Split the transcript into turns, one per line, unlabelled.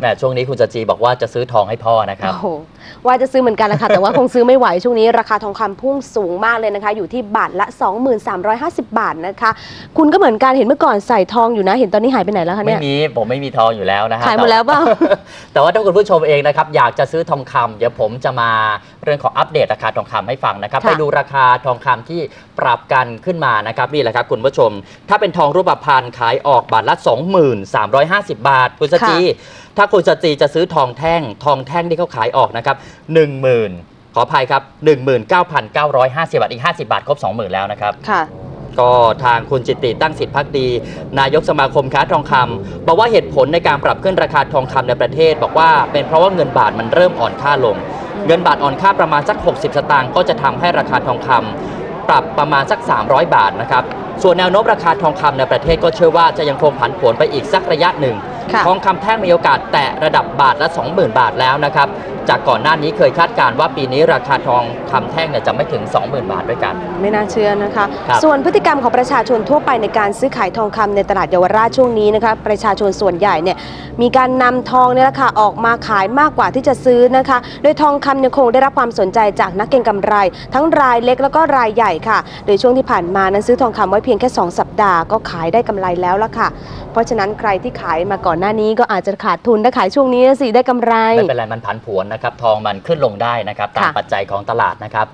แหมช่วงนี้คุณจจีบอกว่าจะซื้อทองให้พ่อนะครับ
โอ้โหว่าจะซื้อเหมือนกันแหละค่ะ แต่ว่าคงซื้อไม่ไหวช่วงนี้ราคาทองคำพุ่งสูงมากเลยนะคะ อยู่ที่บาทละ 2350 บาทนะคะ คุณก็เหมือนกันเห็นเมื่อก่อนใส่ทองอยู่นะ เห็นตอนนี้หายไปไหนแล้วคะ
ไม่
เนี่ย
มีผมไม่มีทองอยู่แล้วนะฮะ
ขายหมดแล้วเปล่า
แต่ว่าถ้าคุณผู้ชมเองนะครับอยากจะซื้อทองคำเดี๋ยวผมจะมาเรื่องของอัปเดตราคาทองคำให้ฟังนะครับ
ค่ะ
ไปดูราคาทองคำที่ ปรับกันขึ้นมานะครับนี่แหละครับคุณผู้ชม ถ้าเป็นทองรูปพรรณขายออกบาทละ 2350 บาท คุณสจีถ้าคุณสจีจะซื้อทองแท่ง ทองแท่งที่เขาขายออกนะครับ10,000 ขออภัยครับ 19,950 บาท อีก 50 บาท ครบ 20,000 แล้วนะครับ
ค่ะ
ก็ทางคุณจิตติตั้งสิทธิพักดี นายกสมาคมค้าทองคำบอกว่าเหตุผลในการปรับขึ้นราคาทองคำในประเทศ บอกว่าเป็นเพราะว่าเงินบาทมันเริ่มอ่อนค่าลง เงินบาทอ่อนค่าประมาณสัก 60 สตางค์ก็จะทำให้ราคาทองคำ ปรับประมาณสัก 300 บาทนะครับ ส่วนแนวโน้มราคาทองคำในประเทศก็เชื่อว่าจะยังคงผันผวนไปอีกสักระยะหนึ่ง ทองคำแท่งมีโอกาสแตะระดับบาทละ 20,000 บาทแล้วนะครับ จากก่อนหน้านี้เคยคาดการณ์ว่าปีนี้ราคาทองคำแท่งเนี่ยจะไม่ถึง 20,000 บาทด้วยกัน
ไม่น่าเชื่อนะคะ
ครับ
ส่วนพฤติกรรมของประชาชนทั่วไปในการซื้อขายทองคำในตลาดเยาวราชช่วงนี้นะคะประชาชนส่วนใหญ่เนี่ยมีการนำทองเนี่ยแหละค่ะออกมาขายมากกว่าที่จะซื้อนะคะ โดยทองคำยังคงได้รับความสนใจจากนักเก็งกำไร ทั้งรายเล็กแล้วก็รายใหญ่ค่ะ โดยช่วงที่ผ่านมานั้นซื้อทองคำไว้เพียงแค่ 2 สัปดาห์ก็ขายได้กำไรแล้วละค่ะ เพราะฉะนั้นใครที่ขายมาก่อนหน้านี้ก็อาจจะขาดทุนถ้าขายช่วงนี้สิได้กำไร
ไม่เป็นไรมันผันผวนนะครับ ทองมันขึ้นลงได้นะครับ ตาม
ค่ะ
ปัจจัยของตลาดนะครับ